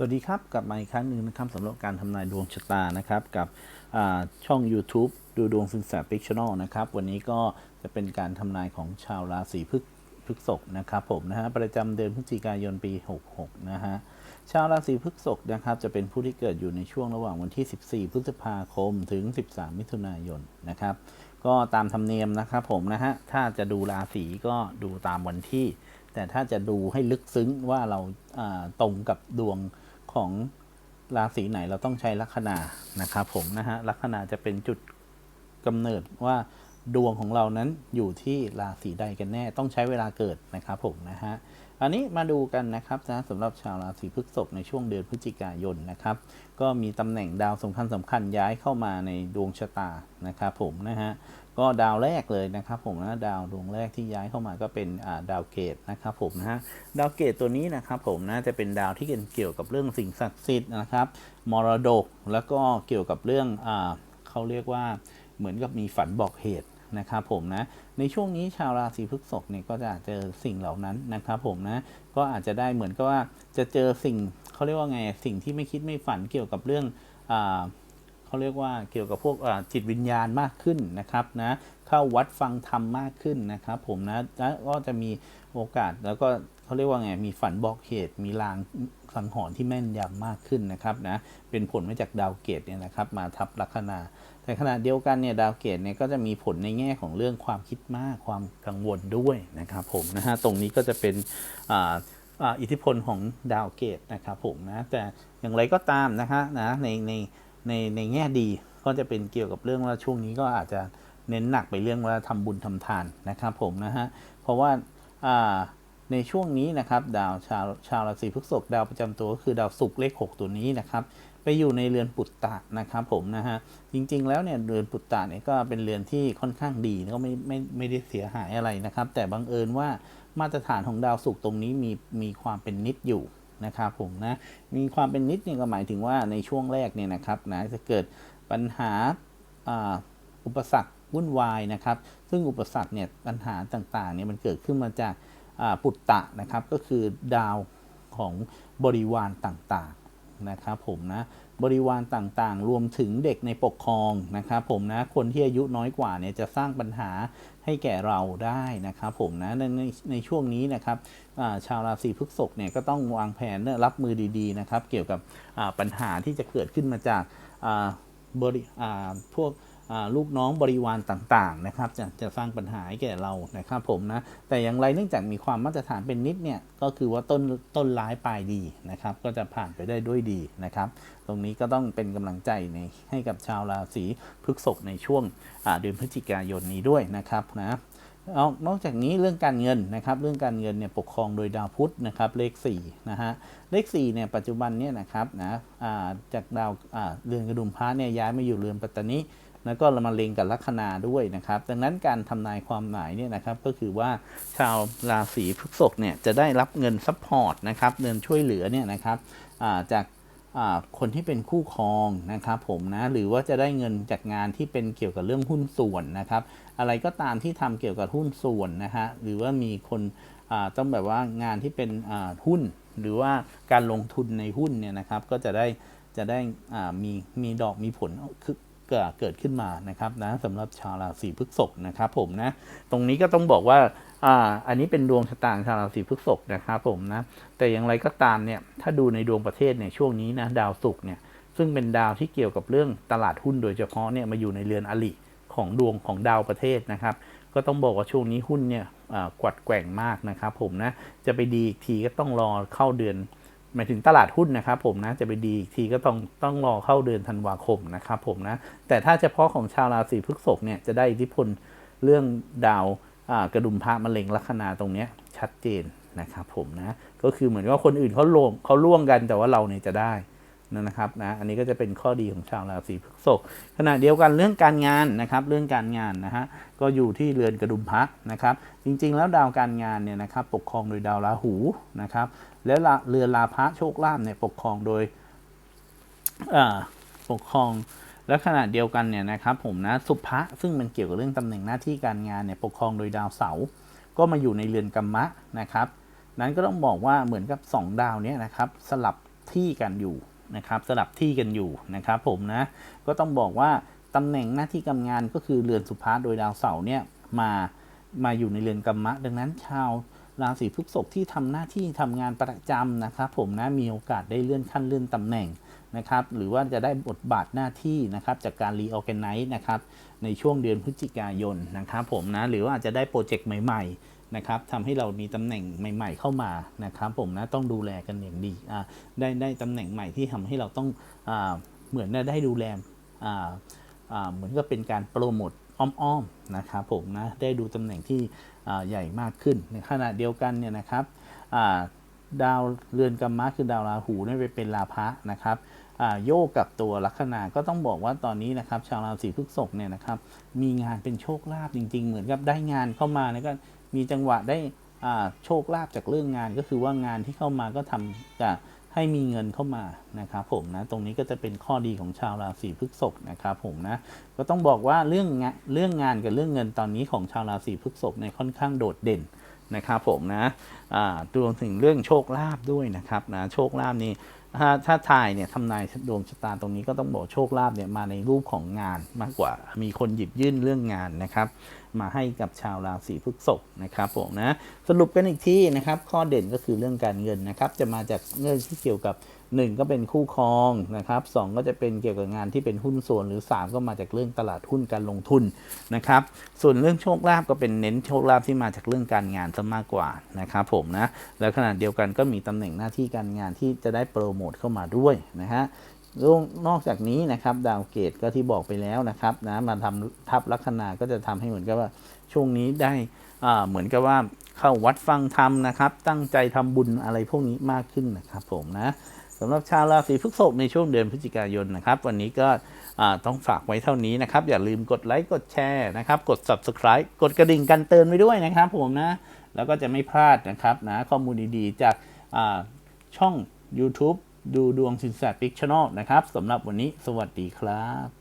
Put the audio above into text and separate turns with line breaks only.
สวัสดีครับกลับมาอีกครั้งหนึ่งนะครับสำหรับการทำนายดวงชะตานะครับกับช่อง YouTube ดูดวงสินแสพิกช n น l นะครับ วันนี้ก็จะเป็นการทำนายของชาวราศีพฤกพฤกษกนะครับผมนะฮะประจำเดือนพฤศจิกายนปี 66 นะฮะชาวราศีพฤกษกนะครับจะเป็นผู้ที่เกิดอยู่ในช่วงระหว่างวันที่ 14 พฤษภาคมถึง 13 มิถุนายนนะครับ ก็ตามธรรมเนียมนะครับผมนะฮะถ้าจะดูราศีก็ดูตามวันที่ แต่ถ้าจะดูให้ลึกซึ้งว่าเราตรงกับดวง ของราศีไหนเราต้องใช้ลัคนานะครับผมนะฮะลัคนาจะเป็นจุดกำเนิดว่าดวงของเรานั้นอยู่ที่ราศีใดกันแน่ต้องใช้เวลาเกิดนะครับผมนะฮะอันนี้มาดูกันนะครับนะสำหรับชาวราศีพฤษภในช่วงเดือนพฤศจิกายนนะครับ ก็มีตำแหน่งดาวสำคัญสำคัญย้ายเข้ามาในดวงชะตานะครับผมนะฮะ ก็ดาวแรกเลยนะครับผมนะดาวดวงแรกที่ย้ายเข้ามาก็เป็นดาวเกตนะครับผมนะฮะดาวเกตตัวนี้นะครับผมนะจะเป็นดาวที่เกี่ยวกับเรื่องสิ่งศักดิ์สิทธิ์นะครับมรดกแล้วก็เกี่ยวกับเรื่องอเขาเรียกว่าเหมือนกับมีฝันบอกเหตุนะครับผมนะในช่วงนี้ชาวราศีพฤษภเนี่ยก็จะเจอสิ่งเหล่านั้นนะครับผมนะก็อาจจะได้เหมือนกับว่าจะเจอสิ่งเขาเรียกว่าไงสิ่งที่ไม่คิดไม่ฝันเกี่ยวกับเรื่องอ เขาเรียกว่าเกี่ยวกับพวกจิตวิญญาณมากขึ้นนะครับนะเข้าวัดฟังธรรมมากขึ้นนะครับผมนะแล้วก็จะมีโอกาสแล้วก็เขาเรียกว่าไงมีฝันบอกเหตุมีลางสังหรณ์ที่แม่นยำมากขึ้นนะครับนะเป็นผลมาจากดาวเกตเนี่ยนะครับมาทับลัคนาแต่ขณะเดียวกันเนี่ยดาวเกตเนี่ยก็จะมีผลในแง่ของเรื่องความคิดมากความกังวลด้วยนะครับผมนะฮะตรงนี้ก็จะเป็นอิทธิพลของดาวเกตนะครับผมนะแต่อย่างไรก็ตามนะคะนะในใน ในในแง่ดีก็จะเป็นเกี่ยวกับเรื่องว่าช่วงนี้ก็อาจจะเน้นหนักไปเรื่องว่าทำบุญทำทานนะครับผมนะฮะเพราะว่าอ่าในช่วงนี้นะครับดาวชาวชาวราศีพฤษภดาวประจำตัวก็คือดาวศุกร์เลข 6 ตัวนี้นะครับไปอยู่ในเรือนปุตตะนะครับผมนะฮะจริงๆแล้วเนี่ยเรือนปุตตะเนี่ยก็เป็นเรือนที่ค่อนข้างดีก็ไม่ไม่ไม่ได้เสียหายอะไรนะครับ แต่บังเอิญว่ามาตรฐานของดาวศุกร์ตรงนี้มีมีความเป็นนิดอยู่ นะครับผมนะมีความเป็นนิดเนี่ยก็หมายถึงว่าในช่วงแรกเนี่ยนะครับนะจะเกิดปัญหาอ่าอุปสรรควุ่นวายนะครับ ซึ่งอุปสรรคเนี่ยปัญหาต่างๆเนี่ยมันเกิดขึ้นมาจากปุตตะนะครับ ก็คือดาวของบริวารต่างๆ นะครับผมนะบริวารต่างๆ รวมถึงเด็กในปกครองนะครับผมนะคนที่อายุน้อยกว่าเนี่ยจะสร้างปัญหาให้แก่เราได้นะครับผมนะในในช่วงนี้นะครับชาวราศีพฤษภเนี่ยก็ต้องวางแผนเนี่ยรับมือดีๆนะครับเกี่ยวกับปัญหาที่จะเกิดขึ้นมาจากบริพวก ลูกน้องบริวารต่างๆนะครับจะจะสร้างปัญหาให้แก่เรานะครับผมนะแต่อย่างไรเนื่องจากมีความมาตรฐานเป็นนิดเนี่ยก็คือว่าต้นต้นร้ายปลายดีนะครับก็จะผ่านไปได้ด้วยดีนะครับตรงนี้ก็ต้องเป็นกำลังใจในให้กับชาวราศีพฤษภในช่วงเดือนพฤศจิกายนนี้ด้วยนะครับนะนอกจากนี้เรื่องการเงินนะครับ เรื่องการเงินเนี่ยปกครองโดยดาวพุธนะครับเลข4นะฮะเลข4เนี่ยปัจจุบันเนี่ยนะครับนะจากดาวเรือนกระดุมพระเนี่ยย้ายมาอยู่เรือนปัตตานี แล้วก็มาเล็งกับลัคนาด้วยนะครับ ดังนั้นการทำนายความหมายเนี่ยนะครับก็คือว่าชาวราศีพฤษภเนี่ยจะได้รับเงินซัพพอร์ตนะครับเงินช่วยเหลือเนี่ยนะครับาจากาคนที่เป็นคู่ครองนะครับผมนะหรือว่าจะได้เงินจากงานที่เป็นเกี่ยวกับเรื่องหุ้นส่วนนะครับ อะไรก็ตามที่ทำเกี่ยวกับหุ้นส่วนนะฮะหรือว่ามีคนต้องแบบว่างานที่เป็นหุ้น หรือว่าการลงทุนในหุ้นเนี่ยนะครับก็จะได้จะได้มีมีดอกมีผลคือ เกิดขึ้นมานะครับนะสำหรับชาวราศีพฤษภนะครับผมนะตรงนี้ก็ต้องบอกว่าอ่าอันนี้เป็นดวงชะตางชาวราศีพฤษภนะครับผมนะแต่อย่างไรก็ตามเนี่ยถ้าดูในดวงประเทศเนี่ยช่วงนี้นะดาวศุกร์เนี่ยซึ่งเป็นดาวที่เกี่ยวกับเรื่องตลาดหุ้นโดยเฉพาะเนี่ยมาอยู่ในเรือนอลิของดวงของดาวประเทศนะครับ ก็ต้องบอกว่าช่วงนี้หุ้นเนี่ยกวัดแกว่งมากนะครับผมนะจะไปดีอีกทีก็ต้องรอเข้าเดือน มายถึงตลาดหุ้นนะครับผมนะจะไปดีอีกทีก็ต้องต้องรอเข้าเดือนธันวาคมนะครับผมนะแต่ถ้าเฉพาะของชาวราศีพฤษภเนี่ยจะได้อิทธิพลเรื่องดาวอ่ากระดุมพระมะเร็งลัคนาตรงเนี้ยชัดเจนนะครับผมนะก็คือเหมือนว่าคนอื่นเขาลงเขาล่วงกันแต่ว่าเราเนี่ยจะได้ นะครับนะอันนี้ก็จะเป็นข้อดีของชาวราศีพฤษภขณะเดียวกันเรื่องการงานนะครับเรื่องการงานนะฮะก็อยู่ที่เรือนกระดุมพระนะครับ จริงๆ แล้วดาวการงานเนี่ยนะครับปกครองโดยดาวราหูนะครับ แล้วละเรือนลาภะโชคลาภเนี่ยปกครองโดยปกครองและขณะเดียวกันเนี่ยนะครับผมนะสุภะซึ่งมันเกี่ยวกับเรื่องตำแหน่งหน้าที่การงานเนี่ยปกครองโดยดาวเสาร์ก็มาอยู่ในเรือนกัมมะนะครับ นั้นก็ต้องบอกว่าเหมือนกับ 2 ดาวเนี้นะครับสลับที่กันอยู่ นะครับสลับที่กันอยู่นะครับผมนะก็ต้องบอกว่าตำแหน่งหน้าที่การงานก็คือเรือนสุภาษโดยดาวเสาร์เนี่ยมามาอยู่ในเรือนกรรมะ ดังนั้นชาวราศีพฤษภที่ทำหน้าที่ทำงานประจำนะครับผมนะมีโอกาสได้เลื่อนขั้นเลื่อนตำแหน่งนะครับหรือว่าจะได้บทบาทหน้าที่นะครับจากการรีออแกไนซ์นะครับในช่วงเดือนพฤศจิกายนนะครับผมนะหรือว่าอาจจะได้โปรเจกต์ใหม่ๆ นะครับทำให้เรามีตำแหน่งใหม่ ๆ เข้ามานะครับผมนะต้องดูแลกันอย่างดีได้ได้ตำแหน่งใหม่ที่ทำให้เราต้องอเหมือนได้ดูแลเหมือนกับเป็นการโปรโมทอ้อมๆนะครับผมนะได้ดูตำแหน่งที่ใหญ่มากขึ้นในขณะเดียวกันเนี่ยนะครับาดาวเรือนกรรมะคือดาวราหูนี่ไปเป็นลาภะนะครับโยกกับตัวลัคนาก็ต้องบอกว่าตอนนี้นะครับ ชาวราศีพฤษภเนี่ยนะครับมีงานเป็นโชคลาภจริง ๆ เหมือนกับได้งานเข้ามาแล้วก็ มีจังหวะได้โชคลาภจากเรื่องงานก็คือว่างานที่เข้ามาก็ทำจะให้มีเงินเข้ามานะครับผมนะตรงนี้ก็จะเป็นข้อดีของชาวราศีพฤษภนะครับผมนะก็ต้องบอกว่าเรื่องงานเรื่องงานกับเรื่องเงินตอนนี้ของชาวราศีพฤษภเนี่ยค่อนข้างโดดเด่น นะครับผมนะรวมถึงเรื่องโชคลาภด้วยนะครับนะโชคลาภนี่ถ้าถ้าทายเนี่ยทำนายดวงชะตาตรงนี้ก็ต้องบอกโชคลาภเนี่ยมาในรูปของงานมากกว่ามีคนหยิบยื่นเรื่องงานนะครับ มาให้กับชาวราศีพฤษภนะครับผมนะสรุปกันอีกทีนะครับ ข้อเด่นก็คือเรื่องการเงินนะครับ จะมาจากเรื่องที่เกี่ยวกับ 1 ก็เป็นคู่ครองนะครับสก็จะเป็นเกี่ยวกับงานที่เป็นหุ้นส่วนหรือ 3 ก็มาจากเรื่องตลาดหุ้นการลงทุนนะครับ ส่วนเรื่องโชคลาภก็เป็นเน้นโชคลาภที่มาจากเรื่องการงานซะมากกว่านะครับผมนะแล้วขณะเดียวกันก็มีตำแหน่งหน้าที่การงานที่จะได้โปรโมทเข้ามาด้วยนะฮะนอกจากนี้นะครับดาวเกตก็ที่บอกไปแล้วนะครับนะมาทำทับลัคนาก็จะทำให้เหมือนกับว่าช่วงนี้ได้เหมือนกับว่าเข้าวัดฟังธรรมนะครับ ตั้งใจทำบุญอะไรพวกนี้มากขึ้นนะครับผมนะ สำหรับชาวราศีพฤษภในช่วงเดือนพฤศจิกายนนะครับ วันนี้ก็ต้องฝากไว้เท่านี้นะครับ อย่าลืมกดไลค์กดแชร์นะครับ กด subscribe กดกระดิ่งกันเตือนไว้ด้วยนะครับผมนะ แล้วก็จะไม่พลาดนะครับนะข้อมูลดีๆ จากาช่อง YouTube ดูดวงสินแสปิกช n น l นะครับสำหรับวันนี้สวัสดีครับ